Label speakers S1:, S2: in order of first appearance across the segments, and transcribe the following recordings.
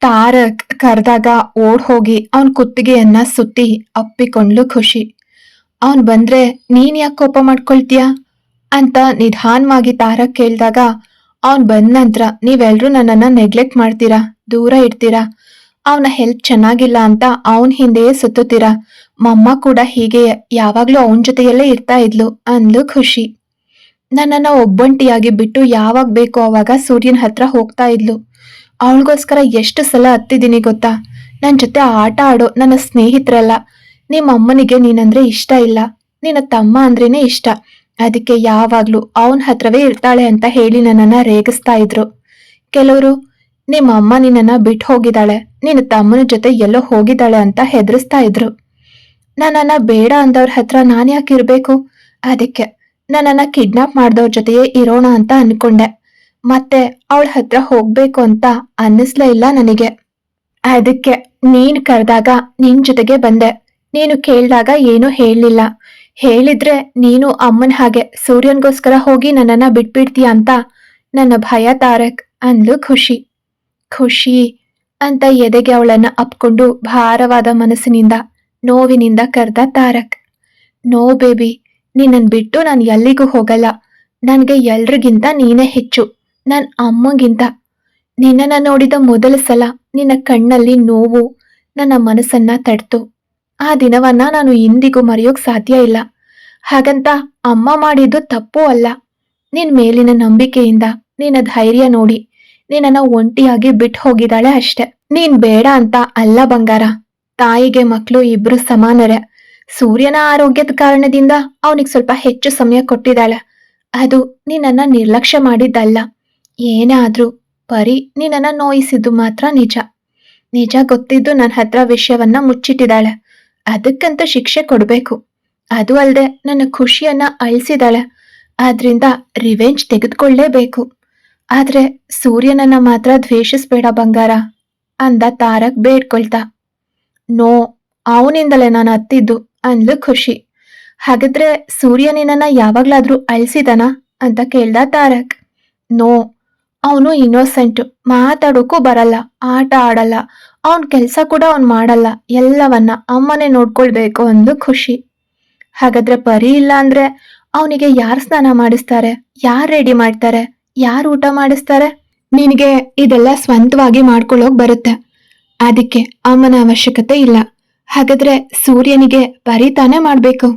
S1: ತಾರಕ್ ಕರೆದಾಗ ಓಡ್ ಹೋಗಿ ಅವನ್ ಕುತ್ತಿಗೆಯನ್ನ ಸುತ್ತಿ ಅಪ್ಪಿಕೊಂಡ್ಲು ಖುಷಿ. ಅವನ್ ಬಂದ್ರೆ, ನೀನ್ ಯಾಕೆ ಕೋಪ ಮಾಡ್ಕೊಳ್ತೀಯ? ಅಂತ ನಿಧಾನವಾಗಿ ತಾರಕ್ ಕೇಳಿದಾಗ, ಅವನ್ ಬಂದ ನಂತರ ನೀವೆಲ್ರೂ ನನ್ನನ್ನ ನೆಗ್ಲೆಕ್ಟ್ ಮಾಡ್ತೀರಾ? ದೂರ ಇಡ್ತೀರಾ? ಅವನ ಹೆಲ್ತ್ ಚೆನ್ನಾಗಿಲ್ಲ ಅಂತ ಅವನ್ ಹಿಂದೆಯೇ ಸುತ್ತುತ್ತೀರಾ? ಮಮ್ಮ ಕೂಡ ಹೀಗೆ ಯಾವಾಗ್ಲೂ ಅವನ ಜೊತೆಯಲ್ಲೇ ಇರ್ತಾ ಇದ್ಲು, ಅಂದ್ಲು ಖುಷಿ. ನನ್ನನ್ನ ಒಬ್ಬಂಟಿಯಾಗಿ ಬಿಟ್ಟು ಯಾವಾಗ ಬೇಕೋ ಅವಾಗ ಸೂರ್ಯನ ಹತ್ರ ಹೋಗ್ತಾ ಇದ್ಲು. ಅವಳಿಗೋಸ್ಕರ ಎಷ್ಟು ಸಲ ಹತ್ತಿದ್ದೀನಿ ಗೊತ್ತಾ? ನನ್ನ ಜೊತೆ ಆಟ ಆಡೋ ನನ್ನ ಸ್ನೇಹಿತರಲ್ಲ. ನಿಮ್ಮ ಅಮ್ಮನಿಗೆ ನೀನಂದ್ರೆ ಇಷ್ಟ ಇಲ್ಲ. ನಿನ್ನ ತಮ್ಮ ಅಂದ್ರೇನೆ ಇಷ್ಟ. ಅದಕ್ಕೆ ಯಾವಾಗ್ಲೂ ಅವನ ಹತ್ರವೇ ಇರ್ತಾಳೆ ಅಂತ ಹೇಳಿ ನನ್ನನ್ನ ರೇಗಿಸ್ತಾ ಇದ್ರು. ಕೆಲವರು, ನಿಮ್ಮ ಅಮ್ಮ ನಿನ್ನನ್ನ ಬಿಟ್ಟು ಹೋಗಿದ್ದಾಳೆ. ನಿನ್ನ ತಮ್ಮನ ಜೊತೆ ಎಲ್ಲೋ ಹೋಗಿದ್ದಾಳೆ ಅಂತ ಹೆದರಿಸ್ತಾ ಇದ್ರು. ನನ್ನನ್ನ ಬೇಡ ಅಂದವ್ರ ಹತ್ರ ನಾನು ಯಾಕೆ ಇರಬೇಕು? ಅದಕ್ಕೆ ನನ್ನನ್ನ ಕಿಡ್ನಾಪ್ ಮಾಡಿದವ್ರ ಜೊತೆಯೇ ಇರೋಣ ಅಂತ ಅನ್ಕೊಂಡೆ. ಮತ್ತೆ ಅವಳ ಹತ್ರ ಹೋಗ್ಬೇಕು ಅಂತ ಅನ್ನಿಸ್ಲೇ ಇಲ್ಲ ನನಗೆ. ಅದಕ್ಕೆ ನೀನ್ ಕರೆದಾಗ ನಿನ್ ಜೊತೆಗೆ ಬಂದೆ. ನೀನು ಕೇಳ್ದಾಗ ಏನೂ ಹೇಳಲಿಲ್ಲ. ಹೇಳಿದ್ರೆ ನೀನು ಅಮ್ಮನ ಹಾಗೆ ಸೂರ್ಯನ್ಗೋಸ್ಕರ ಹೋಗಿ ನನ್ನನ್ನ ಬಿಟ್ಬಿಡ್ತೀಯ ಅಂತ ನನ್ನ ಭಯ ತಾರಕ್ ಅಂದ್ಲು ಖುಷಿ. ಖುಷಿ ಅಂತ ಎದೆಗೆ ಅವಳನ್ನ ಅಪ್ಕೊಂಡು ಭಾರವಾದ ಮನಸ್ಸಿನಿಂದ, ನೋವಿನಿಂದ ಕರೆದ ತಾರಕ್. ನೋ ಬೇಬಿ, ನಿನ್ನನ್ ಬಿಟ್ಟು ನಾನು ಎಲ್ಲಿಗೂ ಹೋಗಲ್ಲ. ನನಗೆ ಎಲ್ರಿಗಿಂತ ನೀನೇ ಹೆಚ್ಚು. ನನ್ನ ಅಮ್ಮಗಿಂತ ನಿನ್ನನ್ನ ನೋಡಿದ ಮೊದಲ ಸಲ ನಿನ್ನ ಕಣ್ಣಲ್ಲಿ ನೋವು ನನ್ನ ಮನಸ್ಸನ್ನ ತಡ್ತು. ಆ ದಿನವನ್ನ ನಾನು ಇಂದಿಗೂ ಮರೆಯೋಕ್ ಸಾಧ್ಯ ಇಲ್ಲ. ಹಾಗಂತ ಅಮ್ಮ ಮಾಡಿದ್ದು ತಪ್ಪು ಅಲ್ಲ. ನಿನ್ ಮೇಲಿನ ನಂಬಿಕೆಯಿಂದ ನಿನ್ನ ಧೈರ್ಯ ನೋಡಿ ನಿನ್ನನ್ನ ಒಂಟಿಯಾಗಿ ಬಿಟ್ಟು ಹೋಗಿದ್ದಾಳೆ ಅಷ್ಟೆ. ನೀನ್ ಬೇಡ ಅಂತ ಅಲ್ಲ ಬಂಗಾರ. ತಾಯಿಗೆ ಮಕ್ಕಳು ಇಬ್ರು ಸಮಾನರೇ. ಸೂರ್ಯನ ಆರೋಗ್ಯದ ಕಾರಣದಿಂದ ಅವನಿಗೆ ಸ್ವಲ್ಪ ಹೆಚ್ಚು ಸಮಯ ಕೊಟ್ಟಿದ್ದಾಳೆ. ಅದು ನಿನ್ನನ್ನ ನಿರ್ಲಕ್ಷ್ಯ ಮಾಡಿದ್ದಲ್ಲ. ಏನೇ ಆದ್ರೂ ಪರಿ ನಿನ್ನನ್ನು ನೋಯಿಸಿದ್ದು ಮಾತ್ರ ನಿಜ. ನಿಜ ಗೊತ್ತಿದ್ದು ನನ್ನ ಹತ್ರ ವಿಷಯವನ್ನ ಮುಚ್ಚಿಟ್ಟಿದ್ದಾಳೆ. ಅದಕ್ಕಂತ ಶಿಕ್ಷೆ ಕೊಡಬೇಕು. ಅದು ಅಲ್ಲದೆ ನನ್ನ ಖುಷಿಯನ್ನ ಅಳಿಸಿದಾಳೆ ಆದ್ರಿಂದ ರಿವೆಂಜ್ ತೆಗೆದುಕೊಳ್ಳೇಬೇಕು. ಆದರೆ ಸೂರ್ಯನನ್ನ ಮಾತ್ರ ದ್ವೇಷಿಸ್ಬೇಡ ಬಂಗಾರ, ಅಂದ ತಾರಕ್ ಬೇಡ್ಕೊಳ್ತಾ. ನೋ, ಅವನಿಂದಲೇ ನಾನು ಹತ್ತಿದ್ದು ಅಂದ್ಲು ಖುಷಿ. ಹಾಗಾದ್ರೆ ಸೂರ್ಯನಿನ ಯಾವಾಗ್ಲಾದ್ರೂ ಅಳಿಸಿದನಾ? ಅಂತ ಕೇಳ್ದ ತಾರಕ್. ನೋ ಅವನು ಇನ್ನೋಸೆಂಟ್. ಮಾತಾಡೋಕ್ಕೂ ಬರಲ್ಲ, ಆಟ ಆಡಲ್ಲ. ಅವನ ಕೆಲಸ ಕೂಡ ಅವ್ನು ಮಾಡಲ್ಲ, ಎಲ್ಲವನ್ನ ಅಮ್ಮನೇ ನೋಡ್ಕೊಳ್ಬೇಕು ಒಂದು ಖುಷಿ. ಹಾಗಾದ್ರೆ ಪರಿ ಇಲ್ಲ ಅಂದ್ರೆ ಅವನಿಗೆ ಯಾರು ಸ್ನಾನ ಮಾಡಿಸ್ತಾರೆ? ಯಾರು ರೆಡಿ ಮಾಡ್ತಾರೆ? ಯಾರು ಊಟ ಮಾಡಿಸ್ತಾರೆ? ನಿನಗೆ ಇದೆಲ್ಲ ಸ್ವಂತವಾಗಿ ಮಾಡ್ಕೊಳ್ಳೋಕ್ ಬರುತ್ತೆ. ಅದಕ್ಕೆ ಅಮ್ಮನ ಅವಶ್ಯಕತೆ ಇಲ್ಲ. ಹಾಗಾದ್ರೆ ಸೂರ್ಯನಿಗೆ ಪರಿತಾನೆ ಮಾಡ್ಬೇಕು?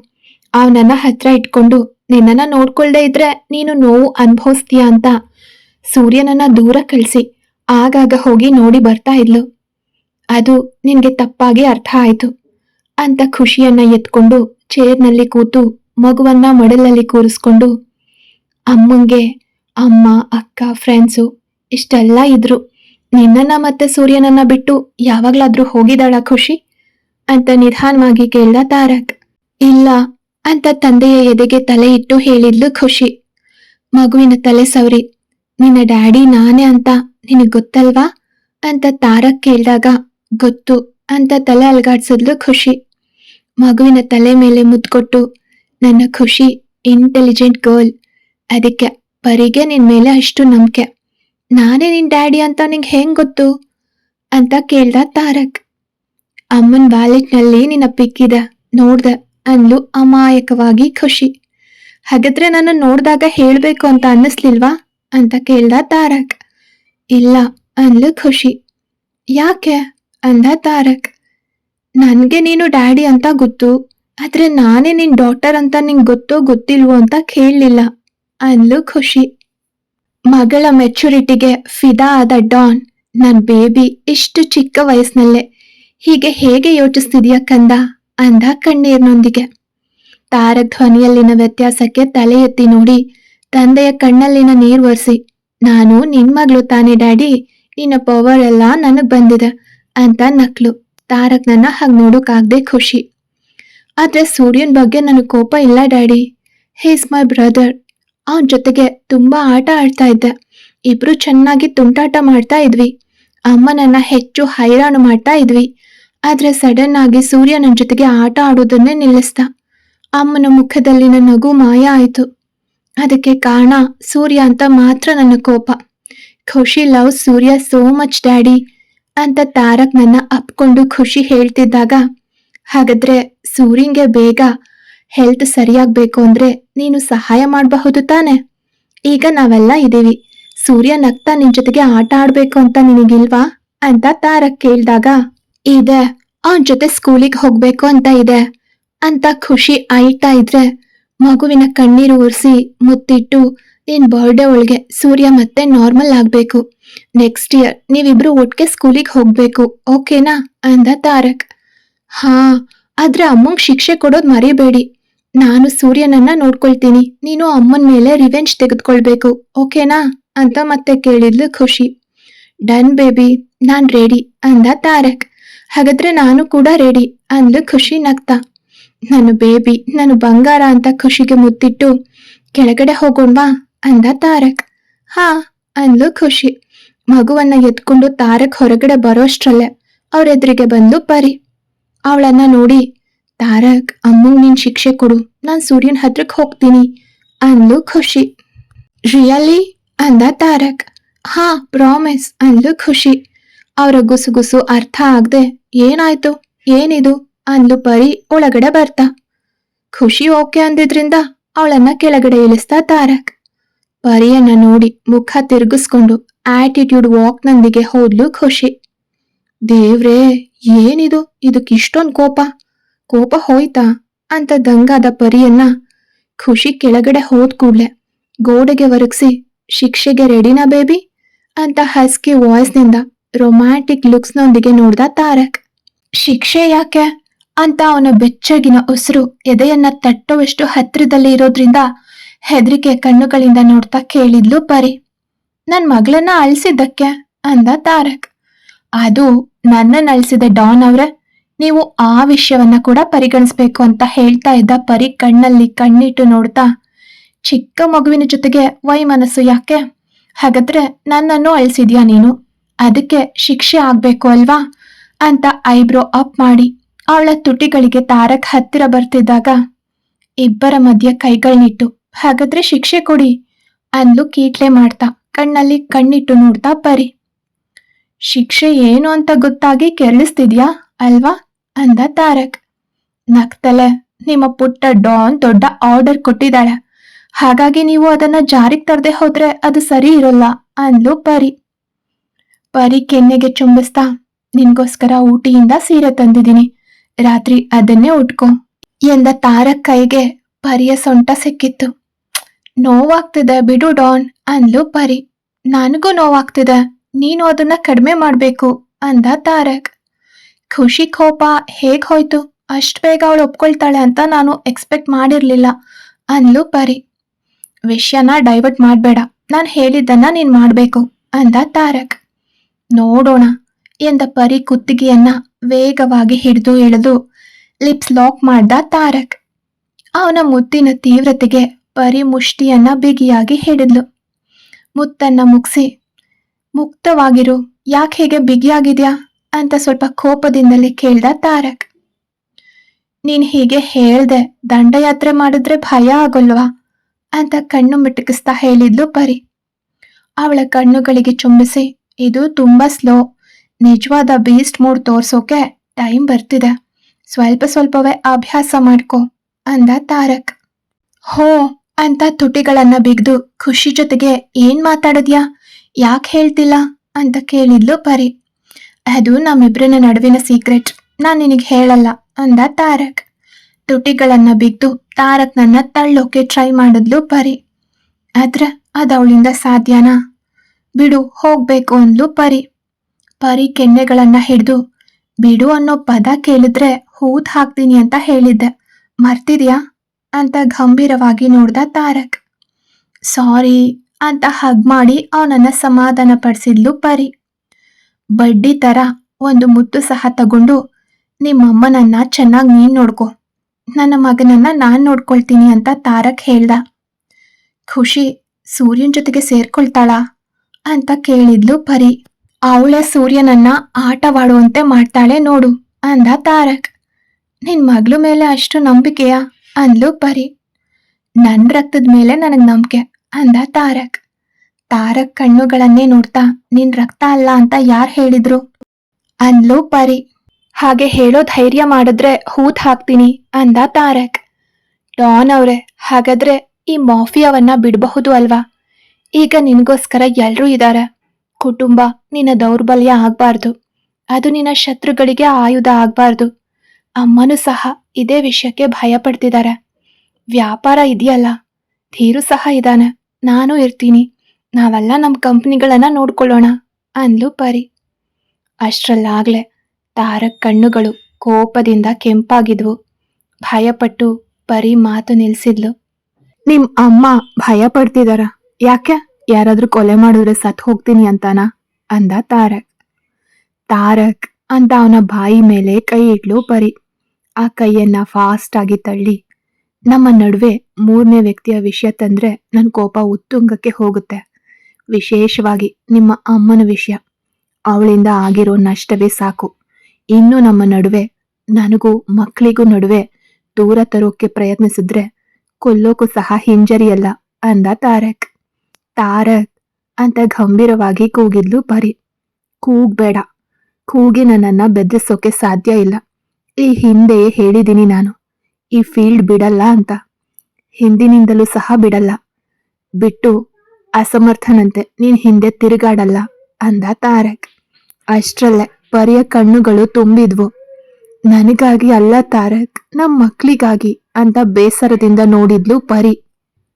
S1: ಅವನನ್ನ ಹತ್ರ ಇಟ್ಕೊಂಡು ನಿನ್ನನ್ನ ನೋಡ್ಕೊಳ್ದೇ ಇದ್ರೆ ನೀನು ನೋವು ಅನುಭವಿಸ್ತೀಯ ಅಂತ ಸೂರ್ಯನನ್ನ ದೂರ ಕಳಿಸಿ, ಆಗಾಗ ಹೋಗಿ ನೋಡಿ ಬರ್ತಾ ಇದ್ಲು. ಅದು ನಿನ್ಗೆ ತಪ್ಪಾಗಿ ಅರ್ಥ ಆಯ್ತು. ಅಂತ ಖುಷಿಯನ್ನ ಎತ್ಕೊಂಡು ಚೇರ್ನಲ್ಲಿ ಕೂತು ಮಗುವನ್ನ ಮಡಲಲ್ಲಿ ಕೂರಿಸ್ಕೊಂಡು, ಅಮ್ಮಂಗೆ, ಅಮ್ಮ, ಅಕ್ಕ, ಫ್ರೆಂಡ್ಸು, ಇಷ್ಟೆಲ್ಲ ಇದ್ರು. ನಿನ್ನನ್ನ ಮತ್ತೆ ಸೂರ್ಯನನ್ನ ಬಿಟ್ಟು ಯಾವಾಗ್ಲಾದ್ರೂ ಹೋಗಿದಾಳ ಖುಷಿ? ಅಂತ ನಿಧಾನವಾಗಿ ಕೇಳ್ದ ತಾರಕ್. ಇಲ್ಲ ಅಂತ ತಂದೆಯ ಎದೆಗೆ ತಲೆ ಇಟ್ಟು ಹೇಳಿದ್ಲು ಖುಷಿ. ಮಗುವಿನ ತಲೆ ಸವರಿ. ನಿನ್ನ ಡ್ಯಾಡಿ ನಾನೇ ಅಂತ ನಿನಗ್ ಗೊತ್ತಲ್ವಾ? ಅಂತ ತಾರಕ್ ಕೇಳಿದಾಗ, ಗೊತ್ತು ಅಂತ ತಲೆ ಅಲ್ಗಾಡ್ಸಿದ್ಲು ಖುಷಿ. ಮಗುವಿನ ತಲೆ ಮೇಲೆ ಮುದ್ದುಕೊಟ್ಟು ನನ್ನ ಖುಷಿ ಇಂಟೆಲಿಜೆಂಟ್ ಗರ್ಲ್ ಅದಕ್ಕೆ ಪರಿಗೆ ನಿನ್ ಮೇಲೆ ಅಷ್ಟು ನಂಬಿಕೆ. ನಾನೇ ನಿನ್ ಡ್ಯಾಡಿ ಅಂತ ನಿಂಗೆ ಹೆಂಗ್ ಗೊತ್ತು? ಅಂತ ಕೇಳ್ದ ತಾರಕ್. ಅಮ್ಮನ್ ವ್ಯಾಲೆಟ್ನಲ್ಲಿ ನಿನ್ನ ಪಿಕ್ಕಿದೆ ನೋಡ್ದೆ ಅಂದ್ಲು ಅಮಾಯಕವಾಗಿ ಖುಷಿ. ಹಾಗಾದ್ರೆ ನನ್ನ ನೋಡಿದಾಗ ಹೇಳಬೇಕು ಅಂತ ಅನ್ನಿಸ್ಲಿಲ್ವಾ? ಅಂತ ಕೇಳ್ದ ತಾರಕ್. ಇಲ್ಲ ಅಂದ್ಲು ಖುಷಿ. ಯಾಕೆ? ಅಂದ ತಾರಕ್. ನನಗೆ ನೀನು ಡ್ಯಾಡಿ ಅಂತ ಗೊತ್ತು, ಆದರೆ ನಾನೇ ನಿನ್ನ ಡಾಟರ್ ಅಂತ ನಿಂಗೆ ಗೊತ್ತೋ ಗೊತ್ತಿಲ್ವೋ ಅಂತ ಕೇಳಲಿಲ್ಲ ಅಂದ್ಲು ಖುಷಿ. ಮಗಳ ಮೆಚುರಿಟಿಗೆ ಫಿದಾ ಆದ ಡಾನ್ ನನ್ನ ಬೇಬಿ ಇಷ್ಟು ಚಿಕ್ಕ ವಯಸ್ಸಿನಲ್ಲೇ ಹೀಗೆ ಹೇಗೆ ಯೋಚಿಸ್ತಿದ್ಯಾ ಕಂದ? ಅಂದ ಕಣ್ಣೀರ್ನೊಂದಿಗೆ. ತಾರಕ್ ಧ್ವನಿಯಲ್ಲಿನ ವ್ಯತ್ಯಾಸಕ್ಕೆ ತಲೆ ಎತ್ತಿ ನೋಡಿ ತಂದೆಯ ಕಣ್ಣಲ್ಲಿನ ನೀರು ಒರೆಸಿ, ನಾನು ನಿನ್ ಮಗಳು ತಾನೇ, ಡ್ಯಾಡಿ. ನಿನ್ನ ಪವರ್ ಎಲ್ಲ ನನಗ್ ಬಂದಿದೆ ಅಂತ ನಕ್ಲು. ತಾರಕ್ ನನ್ನ ಹಾಗೆ ನೋಡೋಕಾಗ್ದೆ ಖುಷಿ. ಆದ್ರೆ ಸೂರ್ಯನ್ ಬಗ್ಗೆ ನನಗೆ ಕೋಪ ಇಲ್ಲ, ಡ್ಯಾಡಿ. ಹೀಸ್ ಮೈ ಬ್ರದರ್ ಅವನ ಜೊತೆಗೆ ತುಂಬಾ ಆಟ ಆಡ್ತಾ ಇದ್ದೆ. ಇಬ್ರು ಚೆನ್ನಾಗಿ ತುಂಟಾಟ ಮಾಡ್ತಾ ಇದ್ವಿ. ಅಮ್ಮನನ್ನ ಹೆಚ್ಚು ಹೈರಾಣು ಮಾಡ್ತಾ ಇದ್ವಿ. ಆದ್ರೆ ಸಡನ್ ಆಗಿ ಸೂರ್ಯ ನನ್ನ ಜೊತೆಗೆ ಆಟ ಆಡೋದನ್ನೇ ನಿಲ್ಲಿಸ್ತ ಅಮ್ಮನ ಮುಖದಲ್ಲಿನ ನಗು ಮಾಯ ಆಯ್ತು. ಅದಕ್ಕೆ ಕಾರಣ ಸೂರ್ಯ ಅಂತ ಮಾತ್ರ ನನ್ನ ಕೋಪ. ಖುಷಿ love Surya so much daddy ಅಂತ ತಾರಕ್ ನನ್ನ ಅಪ್ಕೊಂಡು ಖುಷಿ ಹೇಳ್ತಿದ್ದಾಗ, ಹಾಗಾದ್ರೆ ಸೂರ್ಯಂಗೆ ಬೇಗ ಹೆಲ್ತ್ ಸರಿಯಾಗಬೇಕು ಅಂದ್ರೆ ನೀನು ಸಹಾಯ ಮಾಡಬಹುದು ತಾನೆ? ಈಗ ನಾವೆಲ್ಲ ಇದ್ದೀವಿ. ಸೂರ್ಯ ನಗ್ತಾ ನಿನ್ ಜೊತೆಗೆ ಆಟ ಆಡ್ಬೇಕು ಅಂತ ನಿನಗಿಲ್ವಾ ಅಂತ ತಾರಕ್ ಕೇಳ್ದಾಗ, ಇದೆ, ಅವನ್ ಜೊತೆ ಸ್ಕೂಲಿಗೆ ಹೋಗ್ಬೇಕು ಅಂತ ಇದೆ ಅಂತ ಖುಷಿ ಅಳ್ತಾ ಇದ್ರೆ ಮಗುವಿನ ಕಣ್ಣೀರು ಒರೆಸಿ ಮುತ್ತಿಟ್ಟು ನಿನ್ ಬರ್ಡೇ ಒಳಗೆ? ಸೂರ್ಯ ಮತ್ತೆ ನಾರ್ಮಲ್ ಆಗ್ಬೇಕು. ನೆಕ್ಸ್ಟ್ ಇಯರ್ ನೀವಿಬ್ರು ಒಟ್ಟಿಗೆ ಸ್ಕೂಲಿಗೆ ಹೋಗ್ಬೇಕು. ಓಕೆನಾ ಅಂದ ತಾರಕ್. ಹಾ, ಆದ್ರೆ ಅಮ್ಮಂಗ್ ಶಿಕ್ಷೆ ಕೊಡೋದ್ ಮರಿಬೇಡಿ. ನಾನು ಸೂರ್ಯನನ್ನ ನೋಡ್ಕೊಳ್ತೀನಿ. ನೀನು ಅಮ್ಮನ ಮೇಲೆ ರಿವೆಂಜ್ ತೆಗೆದುಕೊಳ್ಬೇಕು. ಓಕೆನಾ ಅಂತ ಮತ್ತೆ ಕೇಳಿದ್ಲು ಖುಷಿ. ಡನ್ ಬೇಬಿ ನಾನ್ ರೆಡಿ ಅಂದ ತಾರಕ್. ಹಾಗಾದ್ರೆ ನಾನು ಕೂಡ ರೆಡಿ ಅಂದ್ಲು ಖುಷಿ ನಗ್ತಾ. ನನ್ನ ಬೇಬಿ, ನಾನು ಬಂಗಾರ ಅಂತ ಖುಷಿಗೆ ಮುತ್ತಿಟ್ಟು, ಕೆಳಗಡೆ ಹೋಗೋಣ್ವಾ ಅಂದ ತಾರಕ್. ಹಾ, ಅಂದ್ಲು ಖುಷಿ. ಮಗುವನ್ನ ಎತ್ಕೊಂಡು ತಾರಕ್ ಹೊರಗಡೆ ಬರೋಷ್ಟ್ರಲ್ಲೇ ಅವ್ರೆದ್ರಿಗೆ ಬಂದು ಪರಿ. ಅವಳನ್ನ ನೋಡಿ, ತಾರಕ್ ಅಮ್ಮಂಗ್ ನೀನ್ ಶಿಕ್ಷೆ ಕೊಡು, ನಾನ್ ಸೂರ್ಯನ ಹತ್ರಕ್ ಹೋಗ್ತೀನಿ ಅಂದ್ಲು ಖುಷಿ. ರಿಯಲಿ? ಅಂದ ತಾರಕ್. ಹಾ, ಪ್ರಾಮಿಸ್ ಅಂದ್ಲು ಖುಷಿ. ಅವರ ಗುಸುಗುಸು ಅರ್ಥ ಆಗದೆ, ಏನಾಯ್ತು? ಏನಿದು? ಅಂದ್ಲು ಪರಿ, ಒಳಗಡೆ ಬರ್ತಾ. ಖುಷಿ ಓಕೆ ಅಂದಿದ್ರಿಂದ ಅವಳನ್ನ ಕೆಳಗಡೆ ಇಳಿಸ್ತಾ ತಾರಕ್. ಪರಿಯನ್ನ ನೋಡಿ ಮುಖ ತಿರುಗಿಸ್ಕೊಂಡು ಆಟಿಟ್ಯೂಡ್ ವಾಕ್ನೊಂದಿಗೆ ಹೋದ್ಲು ಖುಷಿ. ದೇವ್ರೇ, ಏನಿದು? ಇದಕ್ಕೆ ಇಷ್ಟೊಂದು ಕೋಪ. ಕೋಪ ಹೋಯ್ತಾ? ಅಂತ ದಂಗಾದ ಪರಿಯನ್ನ ಖುಷಿ ಕೆಳಗಡೆ ಹೋದ್ ಕೂಡ್ಲೆ, ಗೋಡೆಗೆ ಒರಗಿಸಿ, ಶಿಕ್ಷೆಗೆ ರೆಡಿನಾ ಬೇಬಿ ಅಂತ ಹಸ್ಕಿ ವಾಯ್ಸ್ನಿಂದ ರೊಮ್ಯಾಂಟಿಕ್ ಲುಕ್ಸ್ನೊಂದಿಗೆ ನೋಡ್ದ ತಾರಕ್. ಶಿಕ್ಷೆ ಯಾಕೆ? ಅಂತ ಅವನ ಬೆಚ್ಚಗಿನ ಉಸಿರು ಎದೆಯನ್ನ ತಟ್ಟುವಷ್ಟು ಹತ್ತಿರದಲ್ಲಿ ಇರೋದ್ರಿಂದ ಹೆದರಿಕೆ ಕಣ್ಣುಗಳಿಂದ ನೋಡ್ತಾ ಕೇಳಿದ್ಲು ಪರಿ. ನನ್ ಮಗಳನ್ನ ಅಳಿಸಿದ್ದಕ್ಕೆ, ಅಂದ ತಾರಕ್. ಅದು ನನ್ನನ್ನು ಅಳಿಸಿದ ಡಾನ್ ಅವ್ರೆ. ನೀವು ಆ ವಿಷಯವನ್ನ ಕೂಡ ಪರಿಗಣಿಸ್ಬೇಕು ಅಂತ ಹೇಳ್ತಾ ಇದ್ದ ಪರಿ ಕಣ್ಣಲ್ಲಿ ಕಣ್ಣಿಟ್ಟು ನೋಡ್ತಾ, ಚಿಕ್ಕ ಮಗುವಿನ ಜೊತೆಗೆ ವೈ ಮನಸ್ಸು ಯಾಕೆ? ಹಾಗಾದ್ರೆ ನನ್ನನ್ನು ಅಳಿಸಿದ್ಯಾ ನೀನು? ಅದಕ್ಕೆ ಶಿಕ್ಷೆ ಆಗ್ಬೇಕು ಅಲ್ವಾ? ಅಂತ ಐಬ್ರೋ ಅಪ್ ಮಾಡಿ ಅವಳ ತುಟಿಗಳಿಗೆ ತಾರಕ್ ಹತ್ತಿರ ಬರ್ತಿದ್ದಾಗ ಇಬ್ಬರ ಮಧ್ಯೆ ಕೈಗಳನ್ನಿಟ್ಟು ಹಾಗಾದ್ರೆ ಶಿಕ್ಷೆ ಕೊಡಿ ಅಂದ್ಲು ಕೀಟ್ಲೆ ಮಾಡ್ತಾ, ಕಣ್ಣಲ್ಲಿ ಕಣ್ಣಿಟ್ಟು ನೋಡ್ತಾ ಪರಿ ಶಿಕ್ಷೆ ಏನು ಅಂತ ಗೊತ್ತಾಗಿ ಕೆರಳಿಸ್ತಿದ್ಯಾ ಅಲ್ವಾ? ಅಂದ ತಾರಕ್. ನಗ್ತಲೆ ನಿಮ್ಮ ಪುಟ್ಟ ಡಾನ್ ದೊಡ್ಡ ಆರ್ಡರ್ ಕೊಟ್ಟಿದ್ದಾಳೆ. ಹಾಗಾಗಿ ನೀವು ಅದನ್ನ ಜಾರಿಗೆ ತರದೆ ಹೋದ್ರೆ ಅದು ಸರಿ ಇರೋಲ್ಲ ಅಂದ್ಲು ಪರಿ. ಪರಿ ಕೆನ್ನೆಗೆ ಚುಂಬಿಸ್ತಾ, ನಿನ್ಗೋಸ್ಕರ ಊಟಿಯಿಂದ ಸೀರೆ ತಂದಿದ್ದೀನಿ. ರಾತ್ರಿ ಅದನ್ನೇ ಉಟ್ಕೊ. ಎಂದ ತಾರಕ್ ಕೈಗೆ ಪರಿಯ ಸೊಂಟ ಸಿಕ್ಕಿತ್ತು. ನೋವಾಗ್ತಿದೆ ಬಿಡು ಡಾನ್ ಅಂದ್ಲು ಪರಿ. ನನಗೂ ನೋವಾಗ್ತಿದೆ. ನೀನು ಅದನ್ನ ಕಡಿಮೆ ಮಾಡಬೇಕು ಅಂದ ತಾರಕ್. ಖುಷಿ ಕೋಪ ಹೇಗ್ ಹೋಯ್ತು? ಅಷ್ಟ್ ಬೇಗ ಅವಳು ಒಪ್ಕೊಳ್ತಾಳೆ ಅಂತ ನಾನು ಎಕ್ಸ್ಪೆಕ್ಟ್ ಮಾಡಿರ್ಲಿಲ್ಲ ಅಂದ್ಲು ಪರಿ. ವಿಷಯನ ಡೈವರ್ಟ್ ಮಾಡಬೇಡ. ನಾನು ಹೇಳಿದ್ದನ್ನ ನೀನ್ ಮಾಡ್ಬೇಕು ಅಂದ ತಾರಕ್. ನೋಡೋಣ ಎಂದ ಪರಿ ಕುತ್ತಿಗೆಯನ್ನ ವೇಗವಾಗಿ ಹಿಡಿದು ಎಳೆದು ಲಿಪ್ಸ್ ಲಾಕ್ ಮಾಡ್ದ ತಾರಕ್. ಅವನ ಮುತ್ತಿನ ತೀವ್ರತೆಗೆ ಪರಿ ಮುಷ್ಟಿಯನ್ನ ಬಿಗಿಯಾಗಿ ಹಿಡಿದ್ಲು. ಮುತ್ತನ್ನ ಮುಗಿಸಿ, ಮುಕ್ತವಾಗಿರು, ಯಾಕೆ ಹೇಗೆ ಬಿಗಿಯಾಗಿದ್ಯಾ ಅಂತ ಸ್ವಲ್ಪ ಕೋಪದಿಂದಲೇ ಕೇಳ್ದ ತಾರಕ್. ನೀನ್ ಹೀಗೆ ಹೇಳ್ದೆ ದಂಡಯಾತ್ರೆ ಮಾಡಿದ್ರೆ ಭಯ ಆಗೋಲ್ವಾ ಅಂತ ಕಣ್ಣು ಮಿಟುಕಿಸ್ತಾ ಹೇಳಿದ್ಲು ಪರಿ. ಅವಳ ಕಣ್ಣುಗಳಿಗೆ ಚುಂಬಿಸಿ, ಇದು ತುಂಬಾ ಸ್ಲೋ ನಿಜವಾದ ಬೀಸ್ಟ್ ಮೂಡ್ ತೋರ್ಸೋಕೆ ಟೈಮ್ ಬರ್ತಿದೆ. ಸ್ವಲ್ಪ ಸ್ವಲ್ಪವೇ ಅಭ್ಯಾಸ ಮಾಡ್ಕೊ, ಅಂದ ತಾರಕ್. ಹೋ ಅಂತ ತುಟಿಗಳನ್ನ ಬಿಗ್ದು ಖುಷಿ ಜೊತೆಗೆ ಏನ್ ಮಾತಾಡಿದ್ಯಾ? ಯಾಕೆ ಹೇಳ್ತಿಲ್ಲ? ಅಂತ ಕೇಳಿದ್ಲು ಪರಿ. ಅದು ನಮ್ಮಿಬ್ರನ ನಡುವಿನ ಸೀಕ್ರೆಟ್ ನಾನು ನಿನಗೆ ಹೇಳಲ್ಲ, ಅಂದ ತಾರಕ್. ತುಟಿಗಳನ್ನ ಬಿಗ್ದು ತಾರಕ್ ನನ್ನ ತಳ್ಳೋಕೆ ಟ್ರೈ ಮಾಡಿದ್ಲು ಪರಿ. ಆದ್ರೆ ಅದವಳಿಂದ ಸಾಧ್ಯನಾ? ಬಿಡು, ಹೋಗ್ಬೇಕು ಅಂದ್ಲು ಪರಿ. ಪರಿ ಕೆನ್ನೆಗಳನ್ನ ಹಿಡಿದು, ಬಿಡು ಅನ್ನೋ ಪದ ಕೇಳಿದ್ರೆ ಹೂತ್ ಹಾಕ್ತೀನಿ ಅಂತ ಹೇಳಿದ್ದೆ. ಮರ್ತಿದ್ಯಾ? ಅಂತ ಗಂಭೀರವಾಗಿ ನೋಡ್ದ ತಾರಕ್. ಸಾರಿ, ಅಂತ ಹಗ್ ಮಾಡಿ ಅವನನ್ನ ಸಮಾಧಾನ ಪಡಿಸಿದ್ಲು ಪರಿ. ಬಡ್ಡಿ ತರ ಒಂದು ಮುತ್ತು ಸಹ ತಗೊಂಡು ನಿಮ್ಮಮ್ಮನನ್ನ ಚೆನ್ನಾಗಿ ನೀನ್ ನೋಡ್ಕೊ. ನನ್ನ ಮಗನನ್ನ ನಾನು ನೋಡ್ಕೊಳ್ತೀನಿ ಅಂತ ತಾರಕ್ ಹೇಳ್ದ. ಖುಷಿ, ಸೂರ್ಯನ ಜೊತೆಗೆ ಸೇರ್ಕೊಳ್ತಾಳಾ? ಅಂತ ಕೇಳಿದ್ಲು ಪರಿ. ಅವಳೆ ಸೂರ್ಯನನ್ನ ಆಟವಾಡುವಂತೆ ಮಾಡ್ತಾಳೆ ನೋಡು, ಅಂದ ತಾರಕ್. ನಿನ್ ಮಗಳು ಮೇಲೆ ಅಷ್ಟು ನಂಬಿಕೆಯಾ? ಅಂದ್ಲು ಪರಿ. ನನ್ ರಕ್ತದ ಮೇಲೆ ನನಗ್ ನಂಬಿಕೆ, ಅಂದ ತಾರಕ್. ತಾರಕ್ ಕಣ್ಣುಗಳನ್ನೇ ನೋಡ್ತಾ, ನಿನ್ ರಕ್ತ ಅಲ್ಲ ಅಂತ ಯಾರ್ ಹೇಳಿದ್ರು? ಅಂದ್ಲು ಪರಿ. ಹಾಗೆ ಹೇಳೋ ಧೈರ್ಯ ಮಾಡಿದ್ರೆ ಹೂತ್ ಹಾಕ್ತೀನಿ, ಅಂದ ತಾರಕ್. ಡಾನ್ ಅವ್ರೆ, ಹಾಗಾದ್ರೆ ಈ ಮಾಫಿಯಾವನ್ನ ಬಿಡಬಹುದು ಅಲ್ವಾ? ಈಗ ನಿನ್ಗೋಸ್ಕರ ಎಲ್ರೂ ಇದ್ದಾರೆ ಕುಟುಂಬ ನಿನ್ನ ದೌರ್ಬಲ್ಯ ಆಗಬಾರ್ದು. ಅದು ನಿನ್ನ ಶತ್ರುಗಳಿಗೆ ಆಯುಧ ಆಗಬಾರ್ದು. ಅಮ್ಮನೂ ಸಹ ಇದೇ ವಿಷಯಕ್ಕೆ ಭಯ ಪಡ್ತಿದ್ದಾರೆ ವ್ಯಾಪಾರ ಇದೆಯಲ್ಲ, ಧೀರು ಸಹ ಇದ್ದಾನೆ. ನಾನು ಇರ್ತೀನಿ. ನಾವೆಲ್ಲ ನಮ್ಮ ಕಂಪ್ನಿಗಳನ್ನ ನೋಡ್ಕೊಳ್ಳೋಣ ಅಂದ್ಲು ಪರಿ. ಅಷ್ಟ್ರಲ್ಲಾಗ್ಲೆ ತಾರಕ್ ಕಣ್ಣುಗಳು ಕೋಪದಿಂದ ಕೆಂಪಾಗಿದ್ವು. ಭಯಪಟ್ಟು ಪರಿ ಮಾತು ನಿಲ್ಸಿದ್ಲು. ನಿಮ್ ಅಮ್ಮ ಭಯ ಪಡ್ತಿದಾರ ಯಾಕೆ? ಯಾರಾದ್ರೂ ಕೊಲೆ ಮಾಡಿದ್ರೆ ಸತ್ ಹೋಗ್ತೀನಿ ಅಂತಾನ? ಅಂದ ತಾರಕ್. ತಾರಕ್ ಅಂತ ಅವನ ಬಾಯಿ ಮೇಲೆ ಕೈ ಇಡ್ಲು ಪರಿ. ಆ ಕೈಯನ್ನ ಫಾಸ್ಟ್ ಆಗಿ ತಳ್ಳಿ. ನಮ್ಮ ನಡುವೆ ಮೂರನೇ ವ್ಯಕ್ತಿಯ ವಿಷಯ ತಂದ್ರೆ ನನ್ ಕೋಪ ಉತ್ತುಂಗಕ್ಕೆ ಹೋಗುತ್ತೆ. ವಿಶೇಷವಾಗಿ ನಿಮ್ಮ ಅಮ್ಮನ ವಿಷಯ. ಅವಳಿಂದ ಆಗಿರೋ ನಷ್ಟವೇ ಸಾಕು. ಇನ್ನು ನಮ್ಮ ನಡುವೆ, ನನಗೂ ಮಕ್ಕಳಿಗೂ ನಡುವೆ ದೂರ ತರೋಕೆ ಪ್ರಯತ್ನಿಸಿದ್ರೆ ಕೊಲ್ಲೋಕು ಸಹ ಹಿಂಜರಿಯಲ್ಲ, ಅಂದ ತಾರಕ್. ತಾರಕ್ ಅಂತ ಗಂಭೀರವಾಗಿ ಕೂಗಿದ್ಲು ಪರಿ. ಕೂಗ್ಬೇಡ. ಕೂಗಿ ನನ್ನನ್ನ ಬೆದರಿಸೋಕೆ ಸಾಧ್ಯ ಇಲ್ಲ. ಈ ಹಿಂದೆ ಹೇಳಿದ್ದೀನಿ ನಾನು. ಈ ಫೀಲ್ಡ್ ಬಿಡಲ್ಲ ಅಂತ. ಹಿಂದಿನಿಂದಲೂ ಸಹ ಬಿಡಲ್ಲ. ಬಿಟ್ಟು ಅಸಮರ್ಥನಂತೆ ನೀನು ಹಿಂದೆ ತಿರುಗಾಡಲ್ಲ ಅಂದ ತಾರಕ್. ಅಷ್ಟರಲ್ಲೇ ಪರಿಯ ಕಣ್ಣುಗಳು ತುಂಬಿದ್ವು. ನನಗಾಗಿ ಅಲ್ಲ ತಾರಕ್ ನಮ್ಮ ಮಕ್ಕಳಿಗಾಗಿ ಅಂತ ಬೇಸರದಿಂದ ನೋಡಿದ್ಲು ಪರಿ.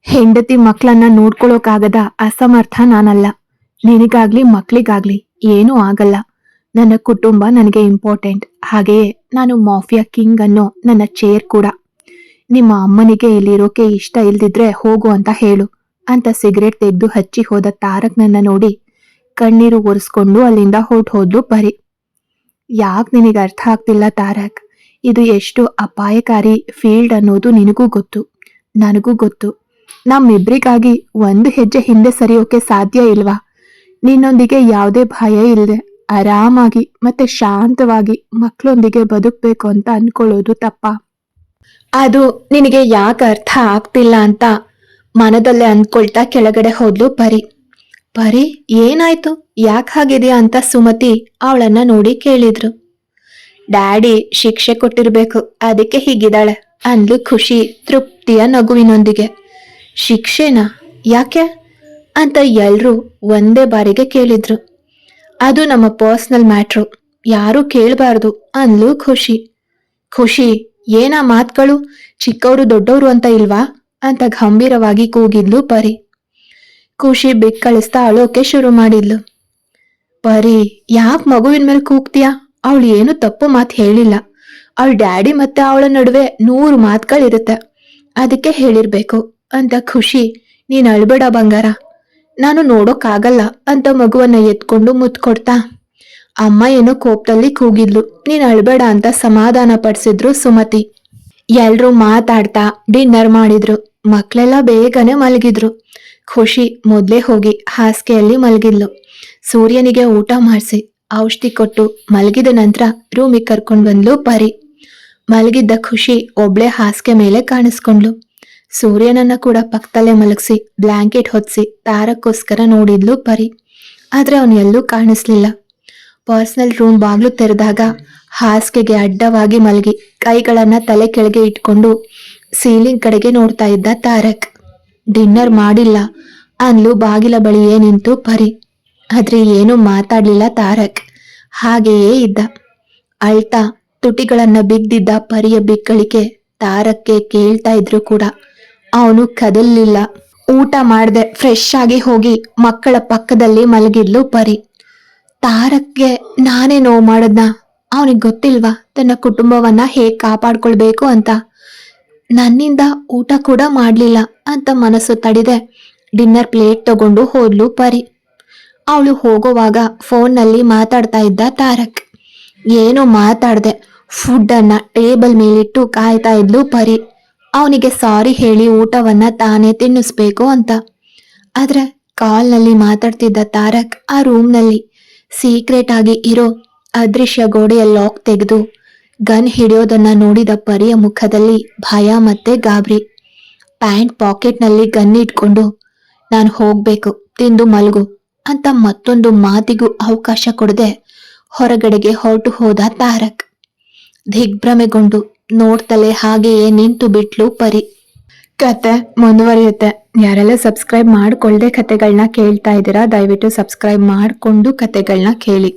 S1: ಹೆಂಡತಿ ಮಕ್ಕಳನ್ನ ನೋಡ್ಕೊಳ್ಳೋಕಾಗದ ಅಸಮರ್ಥ ನಾನಲ್ಲ. ನಿನಗಾಗ್ಲಿ, ಮಕ್ಳಿಗಾಗ್ಲಿ ಏನೂ ಆಗಲ್ಲ. ನನ್ನ ಕುಟುಂಬ ನನಗೆ ಇಂಪಾರ್ಟೆಂಟ್ ಹಾಗೆಯೇ ನಾನು ಮಾಫಿಯಾ ಕಿಂಗ್ ಅನ್ನೋ ನನ್ನ ಚೇರ್ ಕೂಡ. ನಿಮ್ಮ ಅಮ್ಮನಿಗೆ ಇಲ್ಲಿರೋಕೆ ಇಷ್ಟ ಇಲ್ದಿದ್ರೆ ಹೋಗು ಅಂತ ಹೇಳು ಅಂತ ಸಿಗರೇಟ್ ತೆಗೆದು ಹಚ್ಚಿ ಹೋದ ತಾರಕ್ನನ್ನ ನೋಡಿ ಕಣ್ಣೀರು ಒರೆಸ್ಕೊಂಡು ಅಲ್ಲಿಂದ ಹೊರ್ಟ್ ಹೋದ್ಲು ಪರಿ. ಯಾಕೆ ನಿನಗೆ ಅರ್ಥ ಆಗ್ತಿಲ್ಲ ತಾರಕ್? ಇದು ಎಷ್ಟು ಅಪಾಯಕಾರಿ ಫೀಲ್ಡ್ ಅನ್ನೋದು ನಿನಗೂ ಗೊತ್ತು, ನನಗೂ ಗೊತ್ತು. ನಮ್ಮಿಬ್ರಿಗಾಗಿ ಒಂದು ಹೆಜ್ಜೆ ಹಿಂದೆ ಸರಿಯೋಕೆ ಸಾಧ್ಯ ಇಲ್ವಾ? ನಿನ್ನೊಂದಿಗೆ ಯಾವುದೇ ಭಯ ಇಲ್ಲದೆ ಆರಾಮಾಗಿ ಮತ್ತೆ ಶಾಂತವಾಗಿ ಮಕ್ಕಳೊಂದಿಗೆ ಬದುಕಬೇಕು ಅಂತ ಅನ್ಕೊಳ್ಳೋದು ತಪ್ಪ. ಅದು ನಿನಗೆ ಯಾಕೆ ಅರ್ಥ ಆಗ್ತಿಲ್ಲ ಅಂತ ಮನದಲ್ಲೇ ಅಂದ್ಕೊಳ್ತಾ ಕೆಳಗಡೆ ಹೋದ್ಲು ಪರಿ. ಪರಿ, ಏನಾಯ್ತು? ಯಾಕೆ ಹಾಗಿದೆಯಾ ಅಂತ ಸುಮತಿ ಅವಳನ್ನ ನೋಡಿ ಕೇಳಿದ್ರು. ಡ್ಯಾಡಿ ಶಿಕ್ಷೆ ಕೊಟ್ಟಿರ್ಬೇಕು, ಅದಕ್ಕೆ ಹೀಗಿದ್ದಾಳೆ, ಅಂದ್ಲು ಖುಷಿ ತೃಪ್ತಿಯ ನಗುವಿನೊಂದಿಗೆ. ಶಿಕ್ಷೆನಾ? ಯಾಕೆ? ಅಂತ ಎಲ್ಲರೂ ಒಂದೇ ಬಾರಿಗೆ ಕೇಳಿದ್ರು. ಅದು ನಮ್ಮ ಪರ್ಸ್ನಲ್ ಮ್ಯಾಟ್ರು. ಯಾರೂ ಕೇಳಬಾರ್ದು ಅಂದ್ಲು ಖುಷಿ. ಖುಷಿ, ಏನಾ ಮಾತುಗಳು? ಚಿಕ್ಕವರು ದೊಡ್ಡವರು ಅಂತ ಇಲ್ವಾ? ಅಂತ ಗಂಭೀರವಾಗಿ ಕೂಗಿದ್ಲು ಪರಿ. ಖುಷಿ ಬಿಕ್ಕಳಿಸ್ತಾ ಅಳೋಕೆ ಶುರು ಮಾಡಿದ್ಲು. ಪರಿ, ಯಾಕೆ ಮಗುವಿನ ಮೇಲೆ ಕೂಗ್ತೀಯಾ? ಅವಳು ಏನು ತಪ್ಪು ಮಾತು ಹೇಳಿಲ್ಲ. ಅವಳ ಡ್ಯಾಡಿ ಮತ್ತೆ ಅವಳ ನಡುವೆ ನೂರು ಮಾತುಗಳಿರುತ್ತೆ. ಅದಕ್ಕೆ ಹೇಳಿರ್ಬೇಕು. ಅಂತ ಖುಷಿ, ನೀನು ಅಳ್ಬೇಡ ಬಂಗಾರ. ನಾನು ನೋಡೋಕ್ಕಾಗಲ್ಲ, ಅಂತ ಮಗುವನ್ನ ಎತ್ಕೊಂಡು ಮುತ್ಕೊಡ್ತಾ. ಅಮ್ಮ ಏನೋ ಕೋಪದಲ್ಲಿ ಕೂಗಿದ್ಲು, ನೀನು ಅಳ್ಬೇಡ ಅಂತ ಸಮಾಧಾನ ಪಡಿಸಿದ್ರು ಸುಮತಿ. ಎಲ್ಲರೂ ಮಾತಾಡ್ತಾ ಡಿನ್ನರ್ ಮಾಡಿದ್ರು. ಮಕ್ಕಳೆಲ್ಲ ಬೇಗನೆ ಮಲಗಿದ್ರು. ಖುಷಿ ಮೊದಲೇ ಹೋಗಿ ಹಾಸಿಗೆಯಲ್ಲಿ ಮಲಗಿದ್ಲು. ಸೂರ್ಯನಿಗೆ ಊಟ ಮಾಡಿಸಿ, ಔಷಧಿ ಕೊಟ್ಟು ಮಲಗಿದ ನಂತರ ರೂಮಿಗೆ ಕರ್ಕೊಂಡು ಬಂದ್ಲು ಪರಿ. ಮಲಗಿದ್ದ ಖುಷಿ ಒಬ್ಳೆ ಹಾಸಿಗೆ ಮೇಲೆ ಕಾಣಿಸ್ಕೊಂಡ್ಲು. ಸೂರ್ಯನನ್ನ ಕೂಡ ಪಕ್ಕದಲ್ಲೇ ಮಲಗಿಸಿ ಬ್ಲಾಂಕೆಟ್ ಹೊತ್ಸಿ, ತಾರಕ್ಕೋಸ್ಕರ ನೋಡಿದ್ಲು ಪರಿ. ಆದ್ರೆ ಅವನು ಎಲ್ಲೂ ಕಾಣಿಸ್ಲಿಲ್ಲ. ಪರ್ಸನಲ್ ರೂಮ್ ಬಾಗ್ಲು ತೆರೆದಾಗ ಹಾಸಿಗೆಗೆ ಅಡ್ಡವಾಗಿ ಮಲಗಿ, ಕೈಗಳನ್ನ ತಲೆ ಕೆಳಗೆ ಇಟ್ಕೊಂಡು ಸೀಲಿಂಗ್ ಕಡೆಗೆ ನೋಡ್ತಾ ಇದ್ದ ತಾರಕ್. ಡಿನ್ನರ್ ಮಾಡಿಲ್ಲ. ಅನ್ಲು ಬಾಗಿಲ ಬಳಿಯೇ ನಿಂತು ಪರಿ. ಆದ್ರೆ ಏನೂ ಮಾತಾಡ್ಲಿಲ್ಲ ತಾರಕ್. ಹಾಗೆಯೇ ಇದ್ದ. ಅಳ್ತಾ ತುಟಿಗಳನ್ನ ಬಿಗ್ದಿದ್ದ ಪರಿಯ ಬಿಕ್ಕಳಿಕೆ ತಾರಕ್ಕೆ ಕೇಳ್ತಾ ಇದ್ರು ಕೂಡ. ಅವನು ಕದಲಿಲ್ಲ. ಊಟ ಮಾಡದೆ ಫ್ರೆಶ್ ಆಗಿ ಹೋಗಿ ಮಕ್ಕಳ ಪಕ್ಕದಲ್ಲಿ ಮಲಗಿದ್ಲು ಪರಿ. ತಾರಕ್ಗೆ ನಾನೇ ನೋವು ಮಾಡದ್ನ? ಅವನಿಗೆ ಗೊತ್ತಿಲ್ವಾ? ತನ್ನ ಕುಟುಂಬವನ್ನ ಹೇಗೆ ಕಾಪಾಡ್ಕೊಳ್ಬೇಕು ಅಂತ. ನನ್ನಿಂದ ಊಟ ಕೂಡ ಮಾಡಲಿಲ್ಲ ಅಂತ ಮನಸ್ಸು ತಡಿದೆ. ಡಿನ್ನರ್ ಪ್ಲೇಟ್ ತಗೊಂಡು ಹೋದ್ಲು ಪರಿ. ಅವಳು ಹೋಗೋವಾಗ ಫೋನ್ನಲ್ಲಿ ಮಾತಾಡ್ತಾ ಇದ್ದ ತಾರಕ್. ಏನು ಮಾತಾಡ್ದೆ. ಫುಡ್ ಅನ್ನ ಟೇಬಲ್ ಮೇಲಿಟ್ಟು ಕಾಯ್ತಾ ಇದ್ಲು ಪರಿ. ಅವನಿಗೆ ಸಾರಿ ಹೇಳಿ ಊಟವನ್ನ ತಾನೇ ತಿನ್ನಿಸ್ಬೇಕು ಅಂತ. ಆದ್ರೆ ಕಾಲ್ನಲ್ಲಿ ಮಾತಾಡ್ತಿದ್ದ ತಾರಕ್ ಆ ರೂಮ್ನಲ್ಲಿ ಸೀಕ್ರೆಟ್ ಆಗಿ ಇರೋ ಅದೃಶ್ಯ ಗೋಡೆಯ ಲಾಕ್ ತೆಗೆದು ಗನ್ ಹಿಡಿಯೋದನ್ನ ನೋಡಿದ ಪರಿಯ ಮುಖದಲ್ಲಿ ಭಯ ಮತ್ತೆ ಗಾಬರಿ. ಪ್ಯಾಂಟ್ ಪಾಕೆಟ್ನಲ್ಲಿ ಗನ್ ಇಟ್ಕೊಂಡು, ನಾನು ಹೋಗ್ಬೇಕು, ತಿಂದು ಮಲಗು ಅಂತ ಮತ್ತೊಂದು ಮಾತಿಗೂ ಅವಕಾಶ ಕೊಡದೆ ಹೊರಗಡೆಗೆ ಹೊರಟು ಹೋದ ತಾರಕ್. ದಿಗ್ಭ್ರಮೆಗೊಂಡು ನೋಡ್ತಲೇ ಹಾಗೆಯೇ ನಿಂತು ಬಿಟ್ಲು ಪರಿ. ಕತೆ ಮುಂದುವರಿಯುತ್ತೆ. ಯಾರೆಲ್ಲ ಸಬ್ಸ್ಕ್ರೈಬ್ ಮಾಡ್ಕೊಳ್ಳದೆ ಕತೆಗಳನ್ನ ಕೇಳ್ತಾ ಇದ್ದೀರಾ, ದಯವಿಟ್ಟು ಸಬ್ಸ್ಕ್ರೈಬ್ ಮಾಡಿಕೊಂಡು ಕತೆಗಳನ್ನ ಕೇಳಿ.